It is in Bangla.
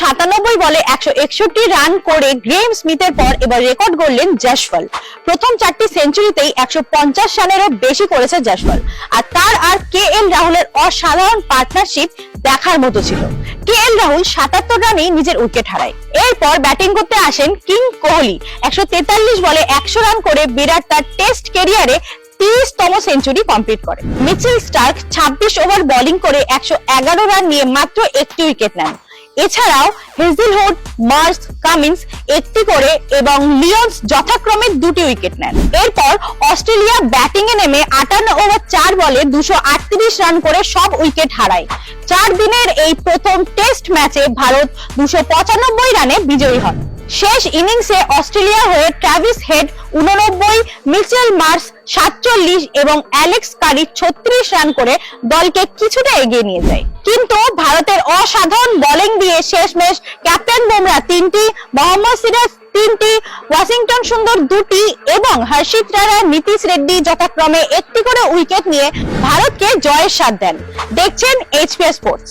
সাতানব্বই বলে একশো একষট্টি রান করে গ্রেম স্মিথের পর এবার রেকর্ড গড়লেন জশওয়াল প্রথম চারটি সেঞ্চুরিতেই একশো পঞ্চাশ রানেরও বেশি করেছে জশওয়াল আর তার আর কে এল রাহুলের অসাধারণ পার্টনারশিপ দেখার মতো ছিল। কে এল রাহুল সাতাত্তর রানেই নিজের উইকেট হারায়। এরপর ব্যাটিং করতে আসেন কিং কোহলি। একশো তেতাল্লিশ বলে একশো রান করে বিরাট তার টেস্ট কেরিয়ারে তিরিশতম সেঞ্চুরি কমপ্লিট করে। মিচেল স্টার্ক ছাব্বিশ ওভার বোলিং করে একশো এগারো রান নিয়ে মাত্র একটি উইকেট নেন। এছাড়াও হেজেলহুড, মার্স, কামিন্স একটি করে এবং লিওন্স যথাক্রমে দুটি উইকেট নেন। এরপর অস্ট্রেলিয়া ব্যাটিং এ নেমে আটান্ন ওভার চার বলে দুশো রান করে সব উইকেট হারায়। চার দিনের এই প্রথম টেস্ট ম্যাচে ভারত দুশো রানে বিজয়ী হয় শেষ ইনিংসে অস্ট্রেলিয়া হয়ে ট্রাভিস হেড উননব্বই, মিচেল মার্স সাতচল্লিশ এবং অ্যালেক্স কারি ছত্রিশ রান করে দলকে কিছুটা এগিয়ে নিয়ে যায়। কিন্তু ভারতের অসাধারণ বোলিং দিয়ে শেষমেশ ক্যাপ্টেন বুমরা তিনটি, মোহাম্মদ সিরাজ তিনটি, ওয়াশিংটন সুন্দর দুটি এবং হর্ষিত রানা, নীতিশ রেড্ডি যথাক্রমে একটি করে উইকেট নিয়ে ভারতকে জয়ের স্বাদ দেন। দেখছেন এইচপিএস স্পোর্টস